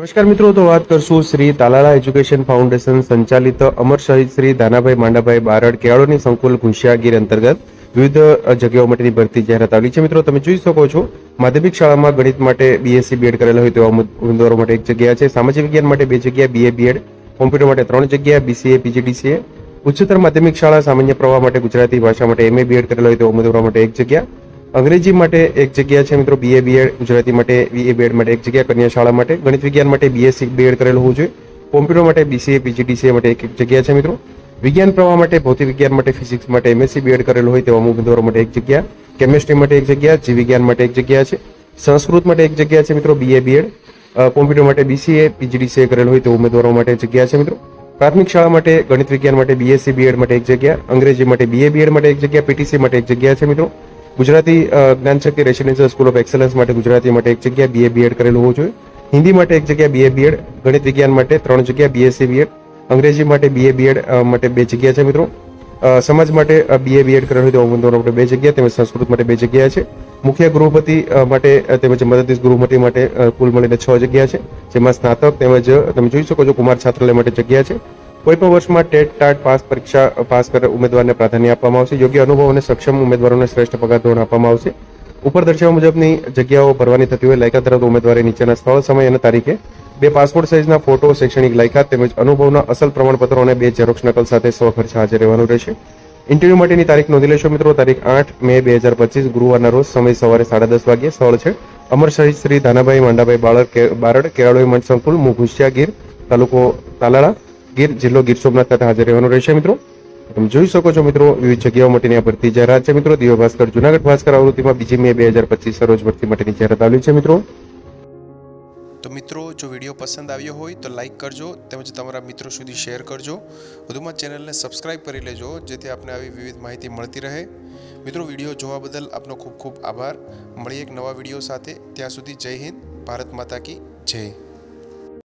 નમસ્કાર મિત્રો, તો વાત કરશું શ્રી તાલાલા એજ્યુકેશન ફાઉન્ડેશન સંચાલિત અમર શહીદ શ્રી દાનાભાઈ માંડાભાઈ બારડ કેળોની સંકુલ ઘુંસિયાગીર અંતર્ગત વિવિધ જગ્યાઓ માટેની ભરતી જાહેરાત આવેલી છે. મિત્રો, તમે જોઈ શકો છો, માધ્યમિક શાળામાં ગણિત માટે બીએસસી બીએડ કરેલા હોય તેવા ઉમેદ- ઉમેદવારો માટે એક જગ્યા છે. સામાજિક વિજ્ઞાન માટે બે જગ્યા બીએ બીએડ કોમ્પ્યુટર માટે ત્રણ જગ્યા બીસીએ પીજીડીસીએ ઉચ્ચતર માધ્યમિક શાળા સામાન્ય પ્રવાહ માટે ગુજરાતી ભાષા માટે એમએ બીએડ કરેલા હોય તેવા ઉમેદવારો માટે એક જગ્યા. અંગ્રેજી માટે એક જગ્યા છે મિત્રો બીએ બીએડ ગુજરાતી માટે બીએ બીએડ માટે એક જગ્યા કન્યા શાળા માટે ગણિત વિજ્ઞાન માટે બીએસસી બીએડ કરેલું હોવું જોઈએ કોમ્પ્યુટર માટે બીસીએ પીજીડીસીએ માટે એક એક જગ્યા છે મિત્રો વિજ્ઞાન પ્રવાહ માટે ભૌતિક વિજ્ઞાન માટે ફિઝિક્સ માટે એમએસસી બીએડ કરેલું હોય તેવા ઉમેદવારો માટે એક જગ્યા કેમેસ્ટ્રી માટે એક જગ્યા જીવ વિજ્ઞાન માટે એક જગ્યા છે સંસ્કૃત માટે એક જગ્યા છે મિત્રો બીએ બીએડ કોમ્પ્યુટર માટે બીસીએ પીજીડીસીએ કરેલું હોય તેવા ઉમેદવારો માટે જગ્યા છે મિત્રો પ્રાથમિક શાળા માટે ગણિત વિજ્ઞાન માટે બીએસસી બીએડ માટે એક જગ્યા અંગ્રેજી માટે બીએ બીએડ માટે એક જગ્યા પીટીસી માટે એક જગ્યા છે મિત્રો Gujarati Gyanshakti residential school of excellence માટે ગુજરાતી માટે એક જગ્યા બીએ બીએડ કરેલું હોવું જોઈએ. હિન્દી માટે એક જગ્યા બીએ બીએડ ગણિત વિજ્ઞાન માટે ત્રણ જગ્યા બીએસસી બીએડ અંગ્રેજી માટે બીએ બીએડ માટે બે જગ્યા છે મિત્રો. સમાજ માટે બીએ બીએડ કરેલું હોય તો ઉમેદવારો માટે બે જગ્યા, તેમજ સંસ્કૃત માટે બે જગ્યા છે. મુખ્ય ગૃહપતિ માટે તેમજ મદદનીશ ગૃહપતિ માટે કુલ મળીને છ જગ્યા છે. જેમાં સ્નાતક તેમજ, તમે જોઈ શકો છો, કુમાર છાત્રાલય માટે જગ્યા છે. કોઈ પણ વર્ષમાં ટેટ, ટાટ, પાસ પરીક્ષા, પાસ કરે ઉમેદવારને પ્રાધાન્ય આપવામાં આવશે. યોગ્ય અનુભવ અને સક્ષમ ઉમેદવારોને શ્રેષ્ઠ પગાર ધોરણ આપવામાં આવશે. ઉપર દર્શાવ્યા મુજબની જગ્યાઓ ભરવાની થતી હોય, લાયકાત ધરાવતા ઉમેદવારે નીચેના સ્થળ, સમય અને તારીખે બે પાસપોર્ટ સાઇઝના ફોટો, શૈક્ષણિક લાયકાત તેમજ અનુભવના અસલ પ્રમાણપત્રો અને બે ઝેરોક્ષ નકલ સાથે સ્વખર્ચ હાજર રહેવાનું રહેશે. ઇન્ટરવ્યુ માટેની તારીખ નોંધી લેશો મિત્રો. તારીખ આઠ મે બે હજાર પચીસ, ગુરુવારના રોજ સમય સવારે સાડા દસ વાગ્યે. સ્થળ છે અમર શહીદ શ્રી ધાનાભાઈ માંડાભાઈ બાળક, બારડ કેળાળોઈ મંચ સંકુલ મુઘુસિયા ગીર, તાલુકો તાલાળા. ગીર જિલ્લો ગીર સોમનાથ ખાતે હાજર રહેવાનું રહેશે મિત્રો. તમે જોઈ શકો છો મિત્રો, વિવિધ જગ્યાઓ માટેની આ ભરતી જાહેરાત છે મિત્રો. દિવ્ય ભાસ્કર, જુનાગઢ ભાસ્કર આવૃત્તિમાં બીજી મે બે હજાર પચીસ રોજ ભરતી માટેની જાહેરાત આવેલી છે મિત્રો. તો મિત્રો, જો વીડિયો પસંદ આવ્યો હોય તો લાઇક કરજો તેમજ તમારા મિત્રો સુધી શેર કરજો. વધુમાં ચેનલને સબસ્ક્રાઇબ કરી લેજો, જેથી આપને આવી વિવિધ માહિતી મળતી રહે. મિત્રો, વીડિયો જોવા બદલ આપનો ખૂબ ખૂબ આભાર. મળીએ એક નવા વીડિયો સાથે. ત્યાં સુધી જય હિન્દ, ભારત માતા કી જય.